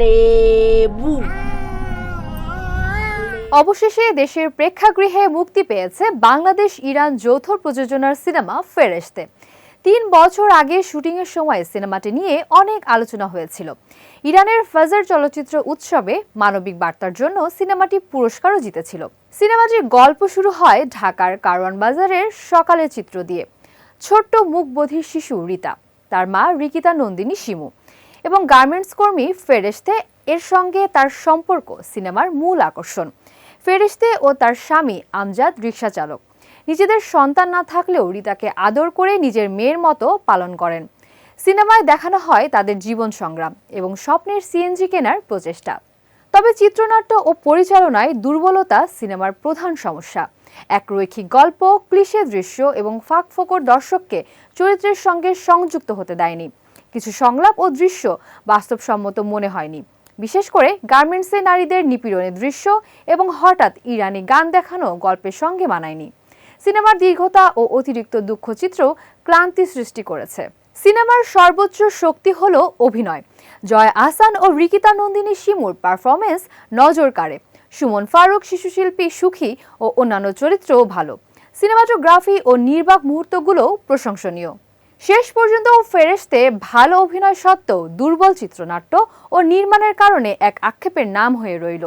লেবু। অবশেষে দেশের প্রেক্ষাগৃহে মুক্তি পেয়েছে বাংলাদেশ ইরান যৌথ প্রযোজনার সিনেমা ফেরেশতে। তিন বছর আগে শুটিংয়ের সময় সিনেমাটি নিয়ে অনেক আলোচনা হয়েছিল। ইরানের ফাজার চলচ্চিত্র উৎসবে মানবিক বার্তার জন্য সিনেমাটি পুরস্কারও জিতেছিল। সিনেমাটির গল্প শুরু হয় ঢাকার কারওয়ান বাজারের সকালের চিত্র দিয়ে। ছোট্ট মুখবধির শিশু রীতা, তার মা রিকিতা নন্দিনী শিমু এবং গার্মেন্টস কর্মী ফেরেশতে এর সঙ্গে তার সম্পর্ক সিনেমার মূল আকর্ষণ। ফেরেশতে ও তার স্বামী আমজাদ রিক্সা চালক। নিজেদের সন্তান না থাকলেও রিতাকে আদর করে নিজের মেয়ের মতো পালন করেন। সিনেমায় দেখানো হয় তাদের জীবন সংগ্রাম এবং স্বপ্নের সিএনজি কেনার প্রচেষ্টা। তবে চিত্রনাট্য ও পরিচালনায় দুর্বলতা সিনেমার প্রধান সমস্যা। এক রৈখিক গল্প, ক্লিশে দৃশ্য এবং ফাঁকফোকর দর্শককে চরিত্রের সঙ্গে সংযুক্ত হতে দেয়নি। কিছু সংলাপ ও দৃশ্য বাস্তবসম্মত মনে হয়নি। বিশেষ করে গার্মেন্টসে নারীদের নিপীড়নের দৃশ্য এবং হঠাৎ ইরানি গান দেখানো গল্পের সঙ্গে মানায়নি। সিনেমার দীর্ঘতা ও অতিরিক্ত দুঃখচিত্র ক্লান্তি সৃষ্টি করেছে। সিনেমার সর্বোচ্চ শক্তি হল অভিনয়। জয় আহসান ও রিকিতা নন্দিনী শিমুর পারফরমেন্স নজর কাড়ে। সুমন ফারুক, শিশুশিল্পী সুখী ও অন্যান্য চরিত্রও ভালো। সিনেমাটোগ্রাফি ও নির্বাক মুহূর্তগুলোও প্রশংসনীয়। শেষ পর্যন্ত ফেরেশতে ভালো অভিনয় সত্ত্বেও দুর্বল চিত্রনাট্য ও নির্মাণের কারণে এক আক্ষেপের নাম হয়ে রইল।